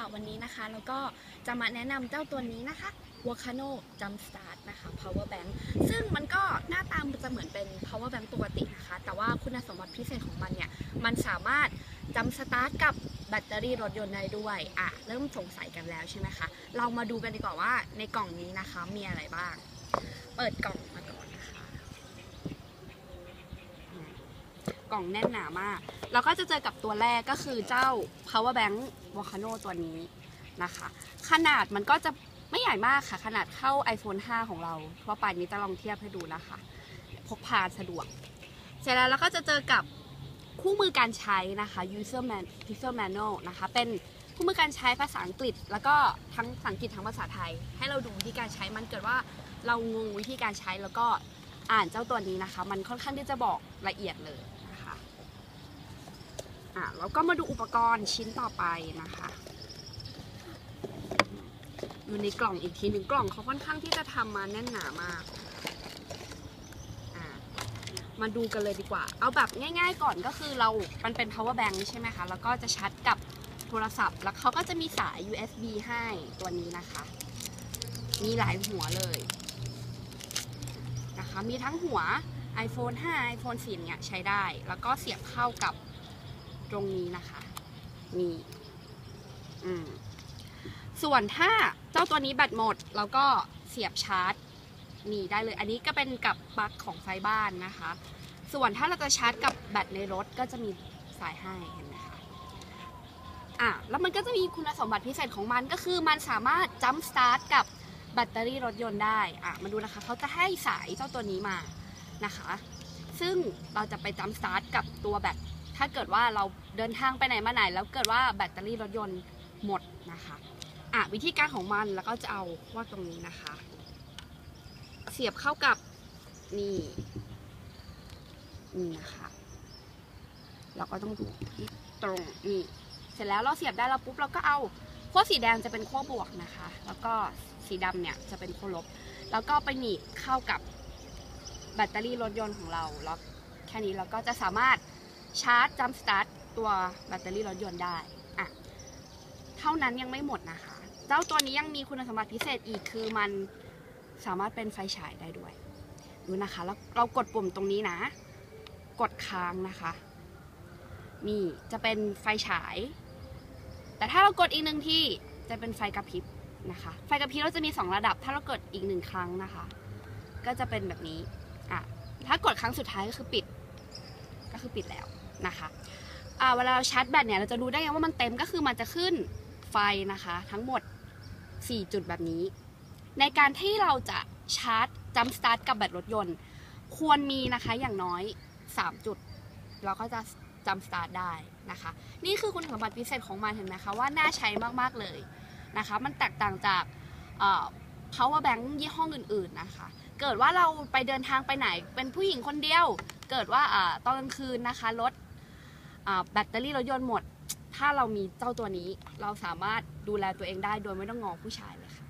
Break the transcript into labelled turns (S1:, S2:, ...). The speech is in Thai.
S1: ค่ะ วันนี้นะคะ แล้วก็จะมาแนะนำเจ้าตัวนี้นะคะ Volcano Jump Start นะคะ Power Bank ซึ่งมันก็หน้าตามจะเหมือนเป็น Power Bank ปกตินะคะ แต่ว่าคุณสมบัติพิเศษของมันเนี่ย มันสามารถจำสตาร์ทกับแบตเตอรี่รถยนต์ได้ด้วย อะ เริ่มสงสัยกันแล้วใช่ไหมคะ เรามาดูกันดีกว่าว่าในกล่องนี้นะคะมีอะไรบ้าง เปิดกล่องมาก่อนนะคะอืม กล่องแน่นหนามาก เราก็จะเจอกับตัวแรกก็คือเจ้า power bank volcano ตัวนี้นะคะ ขนาดมันก็จะไม่ใหญ่มากค่ะ ขนาดเข้า iPhone 5 ของเราทั่วไปนี้จะลองเทียบให้ดูนะคะ พกพาสะดวก เสร็จแล้วเราก็จะเจอกับคู่มือการใช้นะคะ user man user manual นะคะ เป็นคู่มือการใช้ภาษาอังกฤษ แล้วก็ทั้งภาษาอังกฤษทั้งภาษาไทย ให้เราดูวิธีการใช้มันเกิดว่าเรางงวิธีการใช้แล้วก็อ่านเจ้าตัวนี้นะคะ มันค่อนข้างที่จะบอกละเอียดเลยนะ อะแล้วก็มาดูอุปกรณ์ชิ้นต่อไปนะคะ อยู่ในกล่องอีกทีหนึ่งกล่องเขาค่อนข้างที่จะทำมาแน่นหนามากมาดูกันเลยดีกว่า เอาแบบง่ายๆก่อนก็คือเรา มันเป็น power bank ใช่ไหมคะ แล้วก็จะชาร์จกับโทรศัพท์ แล้วเขาก็จะมีสาย USB ให้ตัวนี้นะคะ มีหลายหัวเลยนะคะ มีทั้งหัว iPhone 5 iPhone 4เนี่ยใช้ได้ แล้วก็เสียบเข้ากับ ตรงนี้นะคะ นี่อืมส่วนถ้าเจ้าตัวนี้แบตหมดเราก็เสียบชาร์จนี่ได้เลย อันนี้ก็เป็นกับปลั๊กของไฟบ้านนะคะ ส่วนถ้าเราจะชาร์จกับแบตในรถก็จะมีสายให้เห็นไหมคะอะแล้วมันก็จะมีคุณสมบัติพิเศษของมันก็คือมันสามารถจัมสตาร์ทกับแบตเตอรี่รถยนต์ได้อะมาดูนะคะเขาจะให้สายเจ้าตัวนี้มานะคะ ซึ่งเราจะไปจัมสตาร์ทกับตัวแบต ถ้าเกิดว่าเราเดินทางไปไหนมาไหน แล้วเกิดว่าแบตเตอรี่รถยนต์หมดนะคะอะวิธีการของมันแล้วก็จะเอาว่าตรงนี้นะคะ เสียบเข้ากับนี่นี่นะคะเราก็ต้องดูที่ตรงนี่เสร็จแล้วเราเสียบได้แล้วปุ๊บเราก็เอาขั้วสีแดงจะเป็นขั้วบวกนะคะ แล้วก็สีดำเนี่ยจะเป็นขั้วลบ แล้วก็ไปหนีบเข้ากับแบตเตอรี่รถยนต์ของเราแล้วแค่นี้เราก็จะสามารถ ชาร์จจัมสตาร์ทตัวแบตเตอรี่รถยนต์ได้อะเท่านั้นยังไม่หมดนะคะ เจ้าตัวนี้ยังมีคุณสมบัติพิเศษอีกคือมันสามารถเป็นไฟฉายได้ด้วยดูนะคะแล้วเรากดปุ่มตรงนี้นะ กดค้างนะคะ นี่จะเป็นไฟฉาย แต่ถ้าเรากดอีกหนึ่งที่จะเป็นไฟกระพริบนะคะ ไฟกระพริบเราจะมี 2 ระดับ ถ้าเรากดอีกหนึ่งครั้งนะคะ ก็จะเป็นแบบนี้อะถ้ากดครั้งสุดท้ายก็คือปิด ก็คือปิดแล้ว นะคะเวลาเราชาร์จแบตเนี่ยเราจะรู้ได้ไงว่ามันเต็มก็คือมันจะขึ้นไฟนะคะ ทั้งหมด 4 จุดแบบนี้ ในการที่เราจะชาร์จจัมสตาร์ทกับแบตรถยนต์ ควรมีนะคะอย่างน้อย 3 จุด เราก็จะจัมสตาร์ทได้นะคะ นี่คือคุณสมบัติพิเศษของมันเห็นไหมคะว่าน่าใช้มากๆเลยนะคะ มันแตกต่างจากเอ่อ power bank ยี่ห้ออื่นๆนะคะ เกิดว่าเราไปเดินทางไปไหนเป็นผู้หญิงคนเดียว เกิดว่าอตอนกลางคืนนะคะรถ แบตเตอรี่รถยนต์หมด ถ้าเรามีเจ้าตัวนี้ เราสามารถดูแลตัวเองได้โดยไม่ต้องงอผู้ชายเลยค่ะ